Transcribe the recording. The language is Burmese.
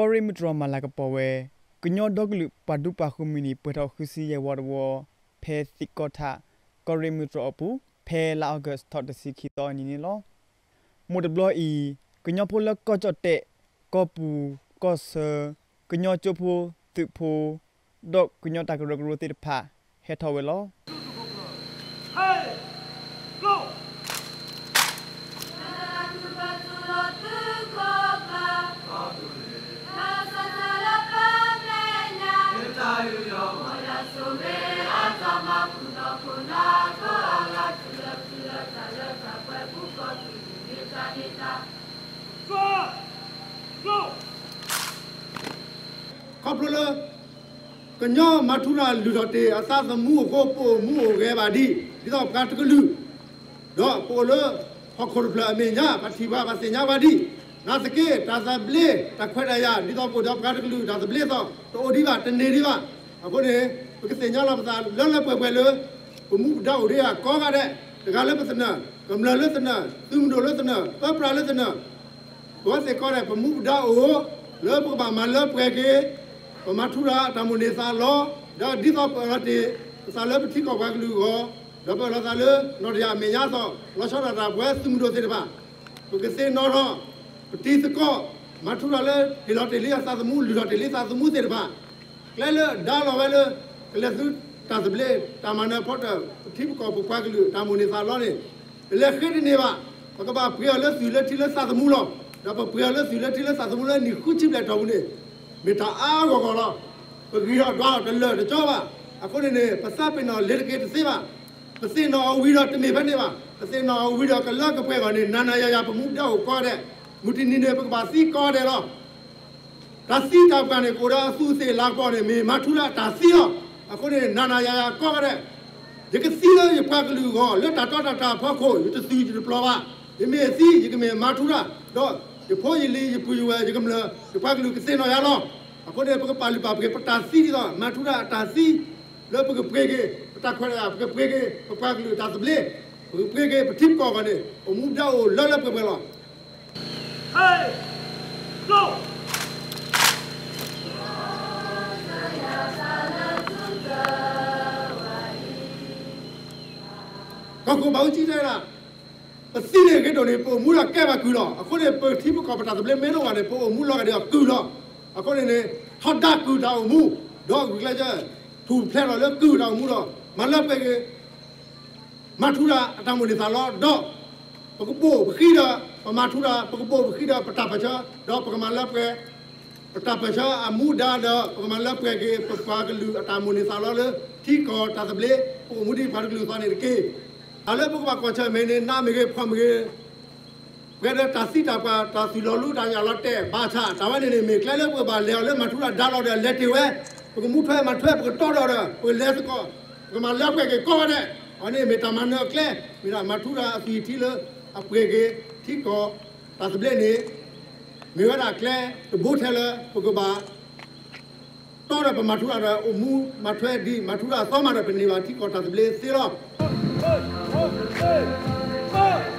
ကောရီမီထရမလာကပေါ်ဝဲကညောဒေါကလူပဒုပခုမီနီပထောက်ခစီရဲ့ဝါဒဝဖဲစီကောထကောရီမီထရအပူဖဲလာအော့ဂတ်ထော်တစီခီတော်နီနီလောမိုဒဘလော်အီကညောဖိုလကောချတ်တဲ့ကောပူကောဆာကညောချဖိုတုဖိုဒေါကညောတကရဂရတိဖာဟဲထော်ဝဲလောခေါ ပလလကညောမထုရာလူတော်တေအသသမူကိုပို့မှုကိုခဲပါဒီဒီတော့ကတ်ကလူတော့ပိုလဟခုရဖလာမေညာပတိဘာပစညာပါဒီနာစကေတာသပလေတခွဲရရဒီတော့ပိုတော့ကတ်ကလူတာသပလေတော့တိုဒီပါတနေဒီပါအခုနေပကစညာလာပသာလောလပွဲပွဲလို့ဘမှုတော့ရေကောကတဲ့တကလည်းပစနာကမ္လလည်းစနာသူမတို့လည်းစနာပပရာလည်းစနာဘောစေကောတဲ့ဘမှုတော့လောပပမလောပွဲကေ ပမထုရာတမနေစာလောဒါဒီတော့ပရတေစာလပတိကောကလူကိုလောပလောစာလနော်ရမေညာသောလောချရာတာဘွဲသူမတို့စေတပါသူကစေနော်တော့ပတိစကောမထုရာလေဒီလောတေလီအသာသမူလူလောတေလီသာသမူစေတပါကလဲလေဒါလောပဲလေကလဲသူတာသပလေတာမနာဖော့တာပတိကောပကွာကလူတာမနေစာလောနေလေခိနေပါပကပါပြရလေသူလေတီလေသာသမူလောဒါပပြရလေသူလေတီလေသာသမူလေနိခုချိပလက်တော်ဘူးနေ မေတာအားကောကောလားပဂီရတော့တလဲတကြောပါအခုနေနေပစပင်တော်လက်ကေတစေပါပစင်တော်ဝီတော့တမေဘက်နေပါပစင်တော်ဝီတော့ကလကပွဲကနေနာနာရရပမှုတော့ကောတဲ့မူတီနေနေပကပါစီကောတယ်တော့ဒါစီတောက်ကနေကိုရာအဆူစေလာကောနေမေမထူလာဒါစီရောအခုနေနာနာရရကောတဲ့ဒီကစီရရပါကလူကောလက်တာတော့တာဖောက်ခိုရတစီဒီပလောပါဒီမေစီဒီကမေမထူလာတော့ ဒီဖိုးရလီပူရွယ်ဒီကမလာဒီပါကလူကစင်တော်ရလောအခုနေပကပါလီပါပကပတာစီဒီတော့မထူလာတာစီလောပကပကေပတာခွဲရပကပကေပပါကလူတာစပလေပကပကေပတိကောကနေအမှုတော့လောလောပပလော Hey! Go! ကောက်ကိုပေါင်းကြည့်တယ်လား ပစီလေကတော့နေပုံမူလာကဲပါကူတော့အခုနေပတိပကောပတာစပလေမဲတော့ကနေပုံမူလာကတော့ကူတော့အခုနေနေဟော့ဒါကူတော့မူတော့ကြလိုက်ကြသူဖလဲတော့လေကူတော့မူတော့မလပ်ပဲကမထူတာအတမနေသာတော့တော့ပကပိုပခိတာပမထူတာပကပိုပခိတာပတာပချာတော့ပကမလပ်ပဲပတာပချာအမှုဒါတော့ပကမလပ်ပဲကပပါကလူအတမနေသာတော့လေထီကောတာစပလေပုံမူဒီ ပါကလူသွားနေကေအလည်းပုကပါကွန်ချမင်းနေနာမေကေဖွမ်မေကဲတာစီတာပါတာစီလောလူတာရလတဲ့ဘာသာတာဝနေနေမေကလဲလဲပပါလေလဲမထူတာဒါတော့တဲ့လက်တွေဝဲပကမှုထွဲမထွဲပကတော်တော်တယ်ပလဲစကောပကမလက်ပဲကေကောတဲ့အနေမေတမန်နကလဲမိရာမထူတာအစီတီလအပွေကေတီကောတာစပလေနေမေဝရာကလဲတဘိုးထဲလဲပကပါတော်ရပမထူရအမှုမထွဲဒီမထူရသောမရပနေပါတီကောတာစပလေ 1, 2, 3, 4